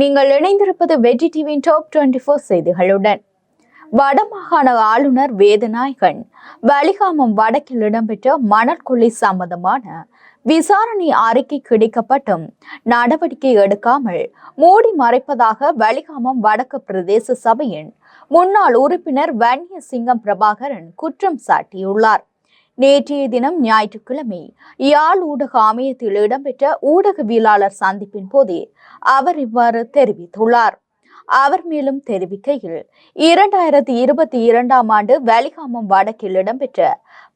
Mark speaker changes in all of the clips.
Speaker 1: நீங்கள் இணைந்திருப்பது வெற்றி டிவியின் டாப் டுவெண்ட்டி ஃபோர் செய்திகளுடன். வடமாகாண ஆளுநர் வேதநாயகன் வலிகாமம் வடக்கில் இடம்பெற்ற மணற்கொள்ளை சம்பந்தமான விசாரணை அறிக்கை கிடைக்கப்பட்டும் நடவடிக்கை எடுக்காமல் மூடி மறைப்பதாக வலிகாமம் வடக்கு பிரதேச சபையின் முன்னாள் உறுப்பினர் வன்னிய சிங்கம் பிரபாகரன் குற்றம் சாட்டியுள்ளார். நேற்றைய தினம் ஞாயிற்றுக்கிழமை யாழ் ஊடக ஆணையத்தில் இடம்பெற்ற ஊடகவியலாளர் சந்திப்பின் போதே அவர் இவ்வாறு தெரிவித்துள்ளார். அவர் மேலும் தெரிவிக்கையில் இரண்டாயிரத்தி இருபத்தி இரண்டாம் ஆண்டு வலிகாமம் வடக்கில் இடம்பெற்ற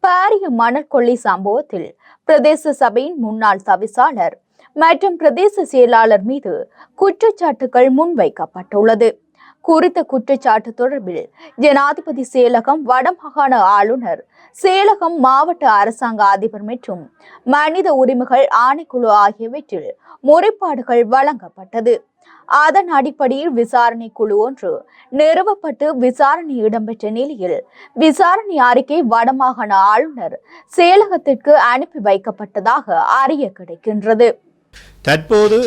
Speaker 1: பாரிய மணல் கொள்ளை சம்பவத்தில் பிரதேச சபையின் முன்னாள் தவிசாளர் மற்றும் பிரதேச செயலாளர் மீது குற்றச்சாட்டுகள் முன்வைக்கப்பட்டுள்ளது. குறித்த குற்றச்சாட்டு தொடர்பில் ஜனாதிபதி செயலகம் வடமாகாண ஆளுநர் செயலகம் மாவட்ட அரசாங்க அதிபர் மற்றும் மனித உரிமைகள் ஆணைக்குழு ஆகியவற்றில் முறைப்பாடுகள் வழங்கப்பட்டது. அதன் அடிப்படையில் விசாரணை குழு ஒன்று நிறுவப்பட்டு விசாரணை இடம்பெற்ற நிலையில் விசாரணை அறிக்கை வடமாகாண ஆளுநர் செயலகத்திற்கு அனுப்பி வைக்கப்பட்டதாக அறிய கிடைக்கின்றது.
Speaker 2: தற்போது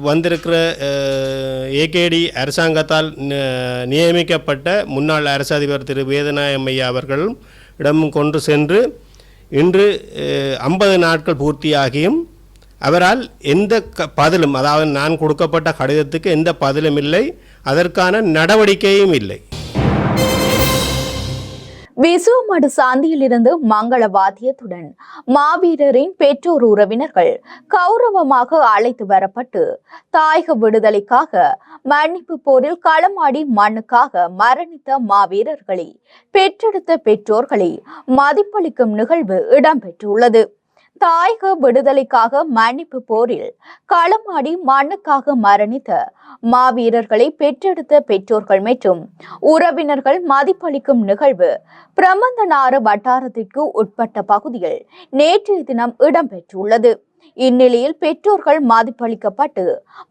Speaker 2: வந்திருக்கிற ஏகேடி அரசாங்கத்தால் ந- நியமிக்கப்பட்ட முன்னாள் அரசு அதிபர் திரு. வேதநாயகம் அவர்களும் இடம் கொண்டு சென்று இன்று ஐம்பது நாட்கள் பூர்த்தியாகியும் அவரால் எந்த க பதிலும் அதாவது நான் கொடுக்கப்பட்ட கடிதத்துக்கு எந்த பதிலும் இல்லை அதற்கான நடவடிக்கையும் இல்லை.
Speaker 1: விசுவமடு சாந்தியில் இருந்து மங்கள வாத்தியத்துடன் மாவீரரின் பெற்றோர் உறவினர்கள் கௌரவமாக அழைத்து வரப்பட்டு தாயக விடுதலைக்காக மன்னிப்பு போரில் களமாடி மண்ணுக்காக மரணித்த மாவீரர்களை பெற்றெடுத்த பெற்றோர்களை மதிப்பளிக்கும் நிகழ்வு இடம்பெற்றுள்ளது. தாயக விடுதலைக்காக மன்னிப்பு போரில் களமாடி மண்ணுக்காக மரணித்த மாவீரர்களை பெற்றெடுத்த பெற்றோர்கள் மற்றும் உறவினர்கள் மதிப்பளிக்கும் நிகழ்வு பிரமந்தனாறு வட்டாரத்திற்கு உட்பட்ட பகுதியில் நேற்றைய தினம் இடம்பெற்றுள்ளது. இந்நிலையில் பெற்றோர்கள் மதிப்பளிக்கப்பட்டு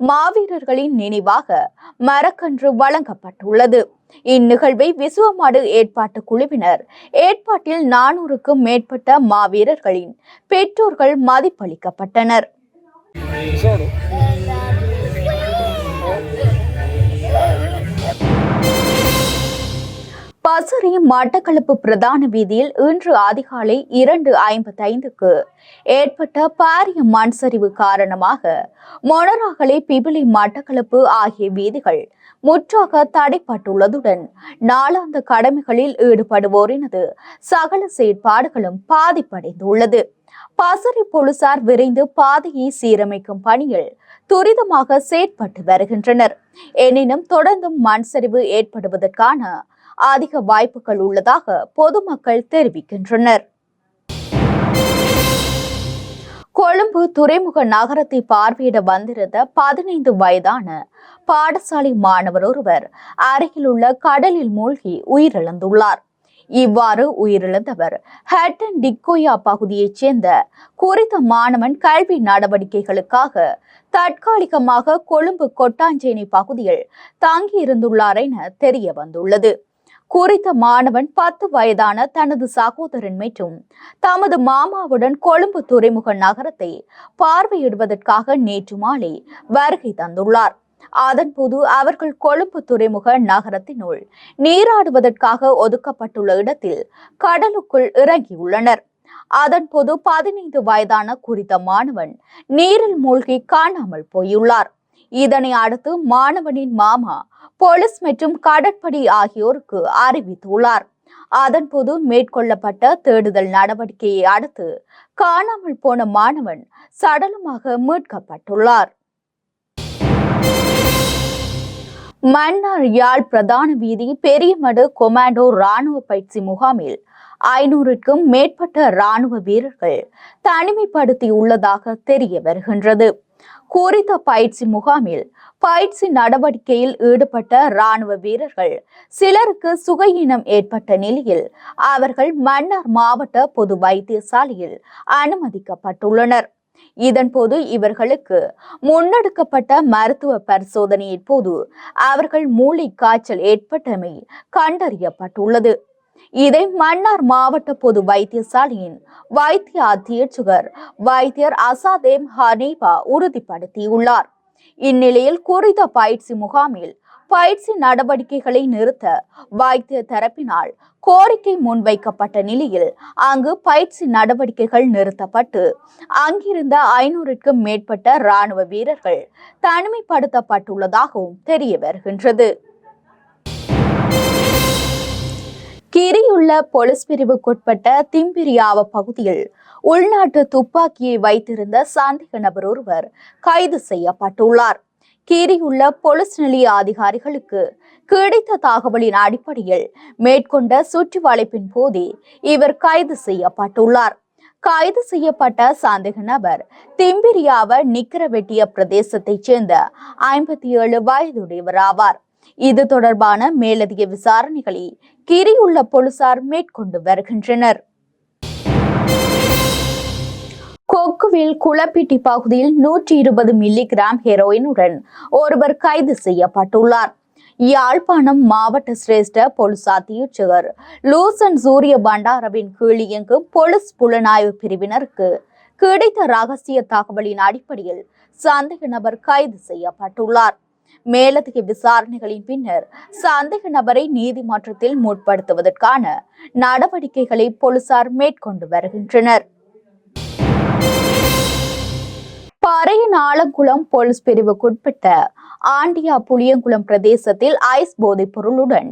Speaker 1: மாவீரர்களின் நினைவாக மரக்கன்று வழங்கப்பட்டுள்ளது. இந்நிகழ்வை விசுவமாடு ஏற்பாட்டு குழுவினர் ஏற்பாட்டில் நானூறுக்கும் மேற்பட்ட மாவீரர்களின் பெற்றோர்கள் மதிப்பளிக்கப்பட்டனர். பசரி மட்டக்களப்பு பிரதான வீதியில் இன்று அதிகாலை இரண்டு ஐம்பத்தைந்துக்கு ஏற்பட்ட பாரிய மண் சரிவு காரணமாக மொனராகலை பிபிலி மட்டக்களப்பு ஆகிய வீதிகள் முற்றாக தடைப்பட்டுள்ளதுடன் நாளாந்த கடமைகளில் ஈடுபடுவோரினது சகல செயற்பாடுகளும் பாதிப்படைந்துள்ளது. பசறை போலீசார் விரைந்து பாதையை சீரமைக்கும் பணியில் துரிதமாக செயற்பட்டு வருகின்றனர். எனினும் தொடர்ந்தும் மண் சரிவு ஏற்படுவதற்கான அதிக வாய்ப்புகள் உள்ளதாக பொதுமக்கள் தெரிவிக்கின்றனர். கொழும்பு துறைமுக நகரத்தை பார்வையிட வந்திருந்த பதினைந்து வயதான பாடசாலை மாணவர் ஒருவர் அருகிலுள்ள கடலில் மூழ்கி உயிரிழந்துள்ளார். இவ்வாறு உயிரிழந்தவர் ஹட்டன் டிக்கோயா பகுதியைச் சேர்ந்த குறித்த மாணவன் கல்வி நடவடிக்கைகளுக்காக தற்காலிகமாக கொழும்பு கொட்டாஞ்சேனை பகுதியில் தங்கியிருந்துள்ளார் என தெரிய வந்துள்ளது குறித்த மாணவன் பத்து வயதான தனது சகோதரன் மற்றும் தமது மாமாவுடன் கொழும்பு துறைமுக நகரத்தை பார்வையிடுவதற்காக நேற்று மாலை வருகை தந்துள்ளார். அதன்போது அவர்கள் கொழும்பு துறைமுக நகரத்தினுள் நீராடுவதற்காக ஒதுக்கப்பட்டுள்ள இடத்தில் கடலுக்குள் இறங்கியுள்ளனர். அதன்போது பதினைந்து வயதான குறித்த மாணவன் நீரில் மூழ்கி காணாமல் போயுள்ளார். இதனை அடுத்து மாணவனின் மாமா போலீஸ் மற்றும் கடற்படை ஆகியோருக்கு அறிவித்துள்ளார். அதன்போது மேற்கொள்ளப்பட்ட தேடுதல் நடவடிக்கையை அடுத்து காணாமல் போன மாணவன் சடலமாக மீட்கப்பட்டுள்ளார். மன்னார் யாழ் பிரதான வீதி பெரியமடு கொமாண்டோ ராணுவ பயிற்சி முகாமில் ஐநூறுக்கும் மேற்பட்ட ராணுவ வீரர்கள் தனிமைப்படுத்தியுள்ளதாக தெரிய வருகின்றது. குறித்த பயிற்சி முகாமில் பயிற்சி நடவடிக்கையில் ஈடுபட்ட ராணுவ வீரர்கள். சிலருக்கு சுகையினம் ஏற்பட்ட நிலையில் அவர்கள் மன்னார் மாவட்ட பொது வைத்தியசாலையில் அனுமதிக்கப்பட்டுள்ளனர். இதன்போது இவர்களுக்கு முன்னெடுக்கப்பட்ட மருத்துவ பரிசோதனையின் போது அவர்கள் மூளை காய்ச்சல் ஏற்பட்டமை கண்டறியப்பட்டுள்ளது. இதை மன்னார் மாவட்ட பொது வைத்தியசாலையின் வைத்திய அத்தியட்சகர் வைத்தியர் அசாதேம் ஹனீபா உறுதிப்படுத்தியுள்ளார். இந்நிலையில் குறித்த பயிற்சி முகாமில் பயிற்சி நடவடிக்கைகளை நிறுத்த வைத்திய தரப்பினால் கோரிக்கை முன்வைக்கப்பட்ட நிலையில் அங்கு பயிற்சி நடவடிக்கைகள் நிறுத்தப்பட்டு அங்கிருந்த ஐநூறுக்கும் மேற்பட்ட ராணுவ வீரர்கள் தனிமைப்படுத்தப்பட்டுள்ளதாகவும் தெரிய வருகின்றது. கிரியுள்ள பொலிஸ் பிரிவுக்குட்பட்ட திம்பிரியாவ பகுதியில் உள்நாட்டு துப்பாக்கியை வைத்திருந்த சந்தேக நபர் ஒருவர் கைது செய்யப்பட்டுள்ளார். கீரியுள்ள பொலிஸ் நிலைய அதிகாரிகளுக்கு கிடைத்த தகவலின் அடிப்படையில் மேற்கொண்ட சுற்றி வளைப்பின் போதே இவர் கைது செய்யப்பட்டுள்ளார். கைது செய்யப்பட்ட சந்தேக நபர் திம்பிரியாவ நிக்கரவெட்டிய பிரதேசத்தைச் சேர்ந்த ஐம்பத்தி ஏழு வயதுடையவர் ஆவார் இது தொடர்பான மேலதிக விசாரணைகளை கிரியுள்ள போலீசார் மேற்கொண்டு வருகின்றனர். கொக்குவில் குளப்பிட்டி பகுதியில் நூற்றி இருபது மில்லிகிராம் ஹெரோயினுடன் ஒருவர் கைது செய்யப்பட்டுள்ளார். யாழ்ப்பாணம் மாவட்ட சிரேஷ்ட போலீஸ் அத்தியட்சகர் லூசன் சூரிய பண்டாரவின் கீழ் இயங்கும் போலீஸ் புலனாய்வு பிரிவினருக்கு கிடைத்த ரகசிய தகவலின் அடிப்படையில் சந்தேக நபர் கைது செய்யப்பட்டுள்ளார். மேலதிக விசாரணைகளின் பின்னர் சந்தேக நபரை நீதிமன்றத்தில் முற்படுத்துவதற்கான நடவடிக்கைகளை போலீசார் மேற்கொண்டு வருகின்றனர். பறையின் ஆலங்குளம் போலீஸ் பிரிவுக்குட்பட்ட ஆண்டியா புளியங்குளம் பிரதேசத்தில் ஐஸ் போதைப் பொருளுடன்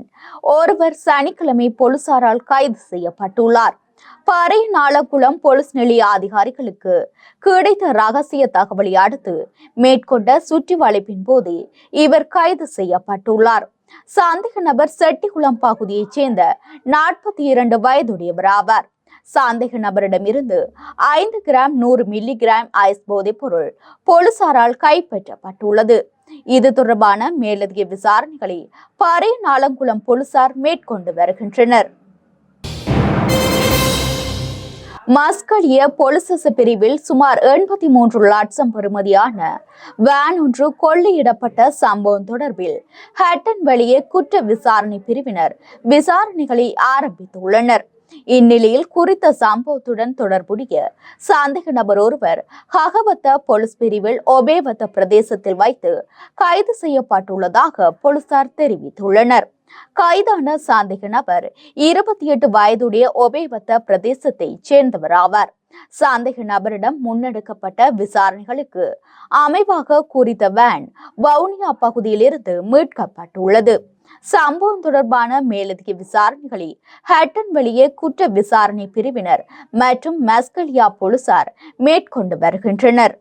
Speaker 1: ஒருவர் சனிக்கிழமை போலீசாரால் கைது செய்யப்பட்டுள்ளார். பாறை நாளக்குளம் போலீஸ் நிலைய அதிகாரிகளுக்கு கிடைத்த ரகசிய தகவலை அடுத்து மேற்கொண்ட சுற்றி வளைப்பின் போது இவர் கைது செய்யப்பட்டுள்ளார். சந்தேக நபர் செட்டிகுளம் பகுதியைச் சேர்ந்த நாற்பத்தி இரண்டு வயதுடையவர் ஆவார் சந்தேக நபரிடமிருந்து ஐந்து கிராம் நூறு மில்லி கிராம் ஐஸ் போதைப் பொருள் போலீசாரால் கைப்பற்றப்பட்டுள்ளது. இது தொடர்பான மேலதிக விசாரணைகளை பறை நாளங்குளம் போலீசார் மேற்கொண்டு வருகின்றனர். மஸ்கலிய பொலிசஸ் பிரிவில் சுமார் எண்பத்தி மூன்று லட்சம் பெறுமதியான வேன் ஒன்று கொள்ளையிடப்பட்ட சம்பவம் தொடர்பில் ஹட்டன் வெளியே குற்ற விசாரணை பிரிவினர் விசாரணைகளை ஆரம்பித்துள்ளனர். இந்நிலையில் குறித்த சம்பவத்துடன் தொடர்புடைய சந்தேக நபர் ஒருவர் ஹகவத்த போலீஸ் பிரிவில் ஒபேவத்த பிரதேசத்தில் வைத்து கைது செய்யப்பட்டுள்ளதாக போலீசார் தெரிவித்துள்ளனர். கைதான சந்தேக நபர். இருபத்தி எட்டு வயதுடைய ஒபேபத்த பிரதேசத்தை சேர்ந்தவர் ஆவார். சந்தேக நபரிடம் முன்னெடுக்கப்பட்ட விசாரணைகளுக்கு அமைவாக குறித்த வேன் வவுனியா பகுதியிலிருந்து மீட்கப்பட்டுள்ளது. சம்பவம் தொடர்பான மேலதிக விசாரணைகளை ஹட்டன் வெளியே குற்ற விசாரணை பிரிவினர் மற்றும் மஸ்கலியா போலீசார் மேற்கொண்டு வருகின்றனர்.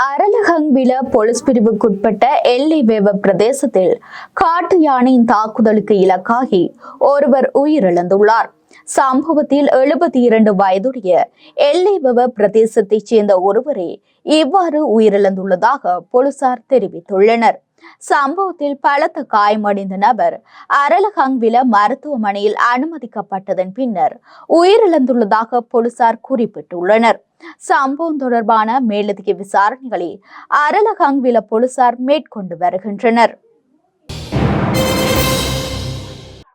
Speaker 1: அரலகங்வில போலீஸ் பிரிவுக்குட்பட்ட எல்லை வேவ பிரதேசத்தில் காட்டு யானையின் தாக்குதலுக்கு இலக்காகி ஒருவர் உயிரிழந்துள்ளார். சம்பவத்தில் எழுபத்தி இரண்டு வயதுடைய எல்லைவெவ பிரதேசத்தைச் சேர்ந்த ஒருவரே இவ்வாறு உயிரிழந்துள்ளதாக போலீசார் தெரிவித்துள்ளனர். சம்பவத்தில் பலத்த காயமடைந்த நபர் அரலகங்வில மருத்துவமனையில் அனுமதிக்கப்பட்டதன் பின்னர் உயிரிழந்துள்ளதாக போலீசார் குறிப்பிட்டுள்ளனர். சம்பவம் தொடர்பான மேலதிக விசாரணைகளை அரலகங்வில போலீசார் மேற்கொண்டு வருகின்றனர்.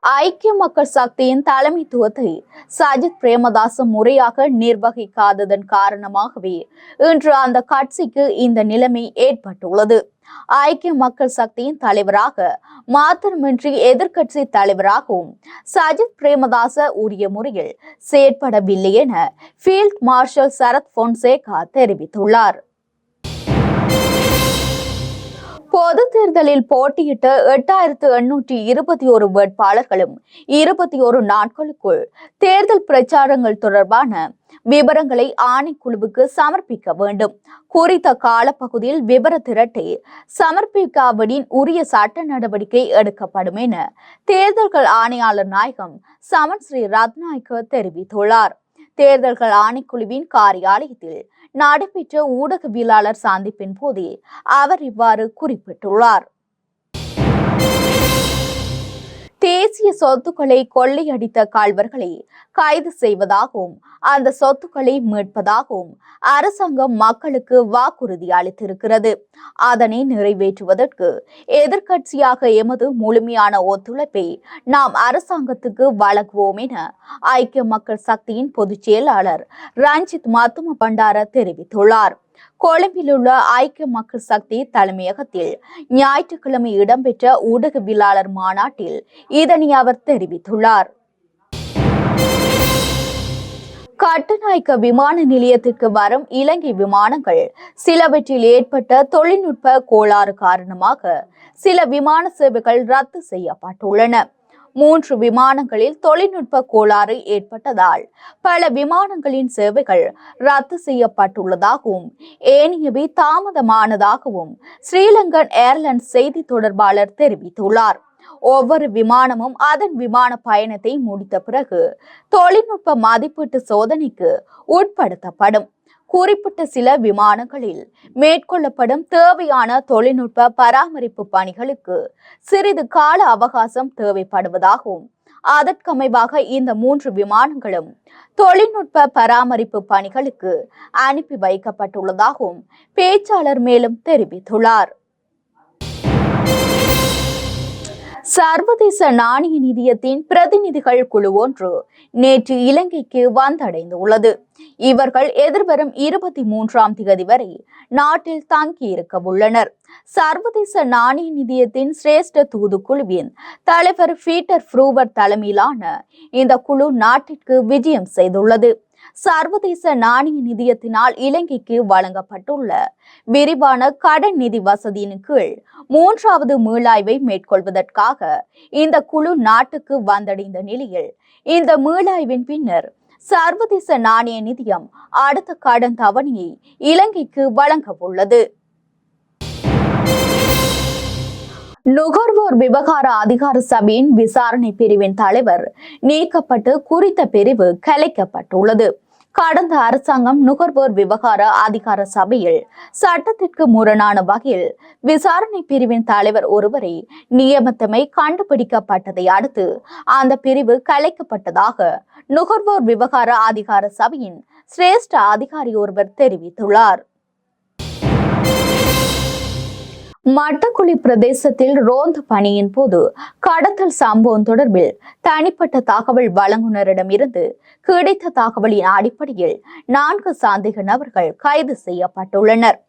Speaker 1: ஐக்கிய மக்கள் சக்தியின் தலைமைத்துவத்தை சஜித் பிரேமதாச முறையாக நிர்வகிக்காததன் காரணமாகவே இன்று அந்த கட்சிக்கு இந்த நிலைமை ஏற்பட்டுள்ளது. ஐக்கிய மக்கள் சக்தியின் தலைவராக மாத்திரமின்றி எதிர்க்கட்சி தலைவராகவும் சஜித் பிரேமதாச உரிய முறையில் செயற்படவில்லை என ஃபீல்ட் மார்ஷல் சரத் பொன்சேகா தெரிவித்துள்ளார். பொது தேர்தலில் போட்டியிட்ட எட்டாயிரத்து எண்ணூற்றி இருபத்தி ஒரு வேட்பாளர்களும் இருபத்தி ஒரு நாட்களுக்குள் தேர்தல் பிரச்சாரங்கள் தொடர்பான விவரங்களை ஆணைக்குழுவுக்கு சமர்ப்பிக்க வேண்டும். குறித்த காலப்பகுதியில் விவர திரட்டை சமர்ப்பிக்காவிடின் உரிய சட்ட நடவடிக்கை எடுக்கப்படும் என தேர்தல்கள் ஆணையாளர் நாயகம் சமன் ஸ்ரீ ரத்நாயக்க தெரிவித்துள்ளார். தேர்தல்கள் ஆணைக்குழுவின் காரியாலயத்தில் நடைபெற்ற ஊடகவியலாளர் சந்திப்பின் போதே அவர் இவ்வாறு குறிப்பிட்டுள்ளார். தேசிய சொத்துக்களை கொள்ளையடித்த கால்வர்களை கைது செய்வதாகவும் அந்த சொத்துக்களை மீட்பதாகவும் அரசாங்கம் மக்களுக்கு வாக்குறுதி அளித்திருக்கிறது. அதனை நிறைவேற்றுவதற்கு எதிர்க்கட்சியாக எமது முழுமையான ஒத்துழைப்பை நாம் அரசாங்கத்துக்கு வழங்குவோம் என ஐக்கிய மக்கள் சக்தியின் பொதுச் செயலாளர் ரஞ்சித் மத்தும பண்டார தெரிவித்துள்ளார். கொழும்பில் உள்ள ஐக்கிய மக்கள் சக்தி தலைமையகத்தில் ஞாயிற்றுக்கிழமை இடம்பெற்ற ஊடகவியலாளர் மாநாட்டில் இதனை அவர் தெரிவித்துள்ளார். கட்டுநாயக்க விமான நிலையத்திற்கு வரும் இலங்கை விமானங்கள் சிலவற்றில் ஏற்பட்ட தொழில்நுட்ப கோளாறு காரணமாக சில விமான சேவைகள் ரத்து செய்யப்பட்டுள்ளன. மூன்று விமானங்களில் தொழில்நுட்ப கோளாறு ஏற்பட்டதால் பல விமானங்களின் சேவைகள் ரத்து செய்யப்பட்டுள்ளதாகவும் ஏனையவை தாமதமானதாகவும் ஸ்ரீலங்கன் ஏர்லைன்ஸ் செய்தி தொடர்பாளர் தெரிவித்துள்ளார். ஒவ்வொரு விமானமும் அதன் விமான பயணத்தை முடித்த பிறகு தொழில்நுட்ப மதிப்பீட்டு சோதனைக்கு உட்படுத்தப்படும். குறிப்பிட்ட சில விமானங்களில் மேற்கொள்ளப்படும் தேவையான தொழில்நுட்ப பராமரிப்பு பணிகளுக்கு சிறிது கால அவகாசம் தேவைப்படுவதாகவும் அதற்கமைவாக இந்த மூன்று விமானங்களும் தொழில்நுட்ப பராமரிப்பு பணிகளுக்கு அனுப்பி வைக்கப்பட்டுள்ளதாகவும் பேச்சாளர் மேலும் தெரிவித்துள்ளார். சர்வதேச நாணய நிதியத்தின் பிரதிநிதிகள் குழு ஒன்று நேற்று இலங்கைக்கு வந்தடைந்துள்ளது. இவர்கள் எதிர்வரும் இருபத்தி மூன்றாம் தேதி வரை நாட்டில் தங்கியிருக்க உள்ளனர் சர்வதேச நாணய நிதியத்தின் சிரேஷ்ட தூதுக்குழுவின் தலைவர் பீட்டர் ஃப்ரூவர் தலைமையிலான இந்த குழு நாட்டிற்கு விஜயம் செய்துள்ளது. சர்வதேச நாணய நிதியத்தினால் இலங்கைக்கு வழங்கப்பட்டுள்ள விரிவான கடன் நிதி வசதியின் கீழ் மூன்றாவது மீளாய்வை மேற்கொள்வதற்காக இந்த குழு நாட்டுக்கு வந்தடைந்த நிலையில் இந்த மீளாய்வின் பின்னர் சர்வதேச நாணய நிதியம் அடுத்த கடன் தவணையை இலங்கைக்கு வழங்க உள்ளது நுகர்வோர் விவகார அதிகார சபையின் விசாரணை பிரிவின் தலைவர் நீக்கப்பட்டு குறித்த பிரிவு கலைக்கப்பட்டுள்ளது. கடந்த அரசாங்கம் நுகர்வோர் விவகார அதிகார சபையில் சட்டத்திற்கு முரணான வகையில் விசாரணை பிரிவின் தலைவர் ஒருவரை நியமித்தமை கண்டுபிடிக்கப்பட்டதை அடுத்து அந்த பிரிவு கலைக்கப்பட்டதாக நுகர்வோர் விவகார அதிகார சபையின் சிரேஷ்ட அதிகாரி ஒருவர் தெரிவித்துள்ளார். மட்டக்குழி பிரதேசத்தில் ரோந்து பணியின் போது கடத்தல் சம்பவம் தொடர்பில் தனிப்பட்ட தகவல் வழங்குனரிடமிருந்து கிடைத்த தகவலின் அடிப்படையில் நான்கு சந்தேக நபர்கள் கைது செய்யப்பட்டுள்ளனர்.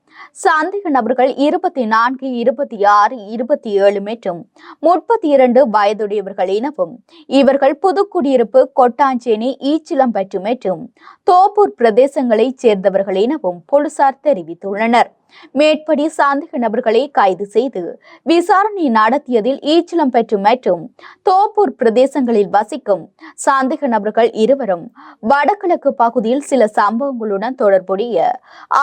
Speaker 1: சந்தேக நபர்கள் இருபத்தி நான்கு இருபத்தி ஆறு இருபத்தி ஏழு மற்றும் முப்பத்தி இரண்டு வயதுடையவர்கள் எனவும் இவர்கள் புதுக்குடியிருப்பு கொட்டாஞ்சேனி ஈச்சிலம்பற்று மற்றும் தோப்பூர் பிரதேசங்களைச் சேர்ந்தவர்கள் எனவும் போலீசார் தெரிவித்துள்ளனர். மேற்படி சந்தேக நபர்களை கைது செய்து விசாரணை நடத்தியதில் ஈச்சலம்பெற்று மற்றும் தோப்பூர் பிரதேசங்களில் வசிக்கும் சந்தேக நபர்கள் இருவரும் வடகிழக்கு பகுதியில் சில சம்பவங்களுடன் தொடர்புடைய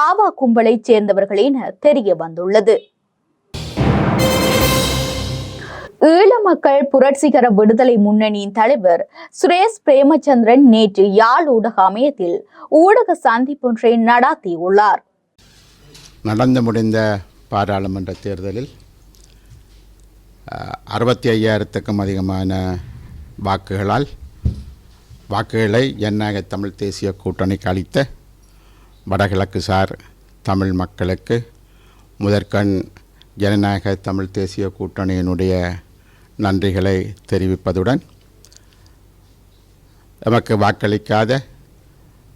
Speaker 1: ஆவா கும்பலைச் சேர்ந்தவர்கள் என தெரிய வந்துள்ளது. ஈழ மக்கள் புரட்சிகர விடுதலை முன்னணியின் தலைவர் சுரேஷ் பிரேமச்சந்திரன் நேற்று யாழ் ஊடக அமையத்தில் ஊடக சந்திப்பொன்றை நடாத்தியுள்ளார்.
Speaker 3: நடந்து முடிந்த பாராளுமன்ற தேர்தலில் அறுபத்தி ஐயாயிரத்துக்கும் அதிகமான வாக்குகளால் வாக்குகளை ஜனநாயக தமிழ் தேசிய கூட்டணிக்கு அளித்த வடகிழக்கு சார் தமிழ் மக்களுக்கு முதற்கண் ஜனநாயக தமிழ் தேசிய கூட்டணியினுடைய நன்றிகளை தெரிவிப்பதுடன் நமக்கு வாக்களிக்காத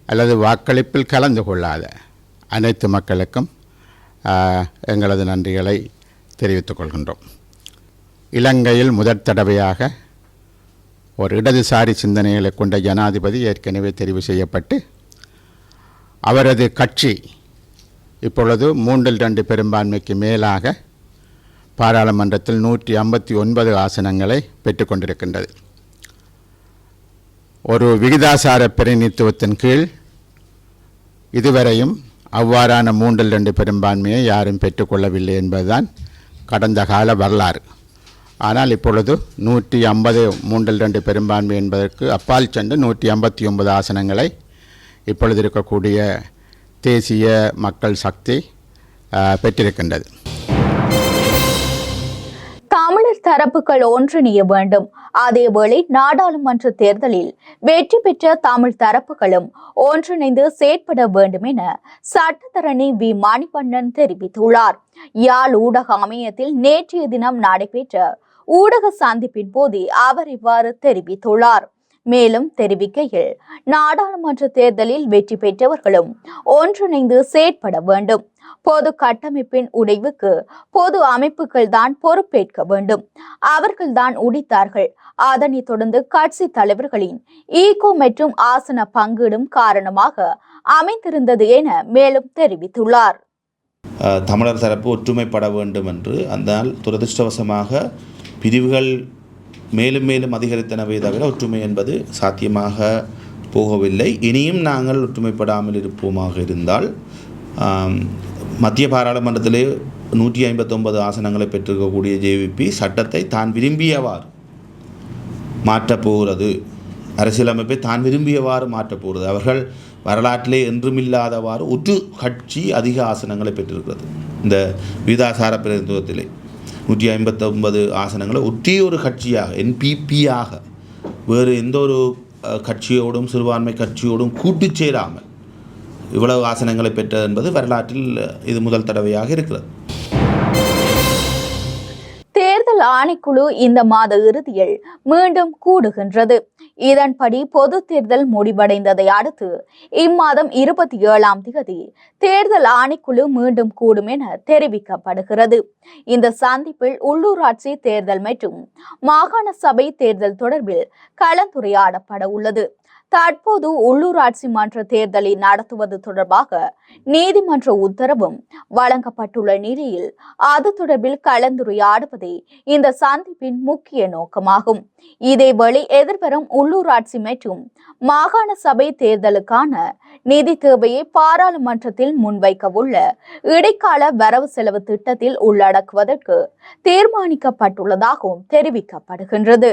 Speaker 3: அல்லது வாக்களிப்பில் கலந்து கொள்ளாத அனைத்து மக்களுக்கும் எங்களது நன்றிகளை தெரிவித்துக் கொள்கின்றோம். இலங்கையில் முதற் தடவையாக ஒரு இடதுசாரி சிந்தனைகளை கொண்ட ஜனாதிபதி ஏற்கனவே தெரிவு செய்யப்பட்டு அவரது கட்சி இப்பொழுது மூன்றில் ரெண்டு பெரும்பான்மைக்கு மேலாக பாராளுமன்றத்தில் நூற்றி ஐம்பத்தி ஒன்பது ஆசனங்களை பெற்றுக்கொண்டிருக்கின்றது ஒரு விகிதாசார பிரதிநிதித்துவத்தின் கீழ் இதுவரையும் அவ்வாறான மூன்றில் ரெண்டு பெரும்பான்மையை யாரும் பெற்றுக்கொள்ளவில்லை என்பதுதான் கடந்த கால வரலாறு. ஆனால் இப்பொழுது நூற்றி ஐம்பது மூன்றில் ரெண்டு பெரும்பான்மை என்பதற்கு அப்பால் சென்று நூற்றி ஐம்பத்தி ஒன்பது ஆசனங்களை இப்பொழுது இருக்கக்கூடிய தேசிய மக்கள் சக்தி பெற்றிருக்கின்றது.
Speaker 1: தரப்புகள் ஒன்றிணைய வேண்டும். அதேவேளை நாடாளுமன்ற தேர்தலில் வெற்றி பெற்ற தமிழ் தரப்புகளும் ஒன்றிணைந்து செயற்பட வேண்டும் என சட்டத்தரணி வி. மணிவண்ணன் தெரிவித்துள்ளார். யாழ் ஊடக அமையத்தில் நேற்றைய தினம் நடைபெற்ற ஊடக சந்திப்பின் போது அவர் இவ்வாறு தெரிவித்துள்ளார். மேலும் தெரிவிக்கையில் நாடாளுமன்ற தேர்தலில் வெற்றி பெற்றவர்களும் ஒன்றிணைந்து செயற்பட வேண்டும். பொது கட்டமைப்பின் உடைவுக்கு பொது அமைப்புகள் தான் பொறுப்பேற்க வேண்டும். அவர்கள்தான் உடித்தார்கள். அதனைத் தொடர்ந்து கட்சி தலைவர்களின் ஈகோ மற்றும் ஆசன பங்கீடும் காரணமாக அமைந்திருந்தது என மேலும் தெரிவித்துள்ளார்.
Speaker 4: தமிழர் தரப்பு ஒற்றுமைப்பட வேண்டும் என்று அதனால் துரதிருஷ்டவசமாக பிரிவுகள் மேலும் மேலும் அதிகரித்தனவே தவிர ஒற்றுமை என்பது சாத்தியமாக போகவில்லை. இனியும் நாங்கள் ஒற்றுமைப்படாமல் இருப்போமாக இருந்தால் மத்திய பாராளுமன்றத்திலே நூற்றி ஐம்பத்தொன்பது ஆசனங்களை பெற்றிருக்கக்கூடிய ஜேவிபி சட்டத்தை தான் விரும்பியவாறு மாற்றப்போகிறது அரசியலமைப்பை தான் விரும்பியவாறு மாற்றப்போகிறது அவர்கள் வரலாற்றிலே என்றுமில்லாதவாறு ஒரு கட்சி அதிக ஆசனங்களை பெற்றிருக்கிறது. இந்த விகிதாசார பிரதிநிதித்துவத்திலே நூற்றி ஐம்பத்தொன்பது ஆசனங்களை ஒற்றே ஒரு கட்சியாக என்பிபியாக வேறு எந்த ஒரு கட்சியோடும் சிறுபான்மை கட்சியோடும் கூட்டு சேராமல் இவ்வளவு ஆசனங்களை பெற்றது என்பது வரலாற்றில் இது முதல் தடவையாக இருக்கிறது.
Speaker 1: தேர்தல் ஆணைக்குழு இந்த மாத இறுதியில் மீண்டும் கூடுகின்றது. இதன்படி பொது தேர்தல் முடிவடைந்ததை அடுத்து இம்மாதம் இருபத்தி ஏழாம் தேதி தேர்தல் ஆணைக்குழு மீண்டும் கூடும் என தெரிவிக்கப்படுகிறது. இந்த சந்திப்பில் உள்ளூராட்சி தேர்தல் மற்றும் மாகாண சபை தேர்தல் தொடர்பில் கலந்துரையாடப்பட உள்ளது. தற்போது உள்ளூராட்சி மன்ற தேர்தலை நடத்துவது தொடர்பாக நீதிமன்ற உத்தரவும் வழங்கப்பட்டுள்ள நிலையில் அது தொடர்பில் கலந்துரையாடுவதே இந்த சந்திப்பின் முக்கிய நோக்கமாகும். இதேவேளை எதிர்வரும் உள்ளூராட்சி மற்றும் மாகாண சபை தேர்தலுக்கான நிதி தேவையை பாராளுமன்றத்தில் முன்வைக்கவுள்ள இடைக்கால வரவு செலவு திட்டத்தில் உள்ளடக்குவதற்கு தீர்மானிக்கப்பட்டுள்ளதாகவும் தெரிவிக்கப்படுகின்றது.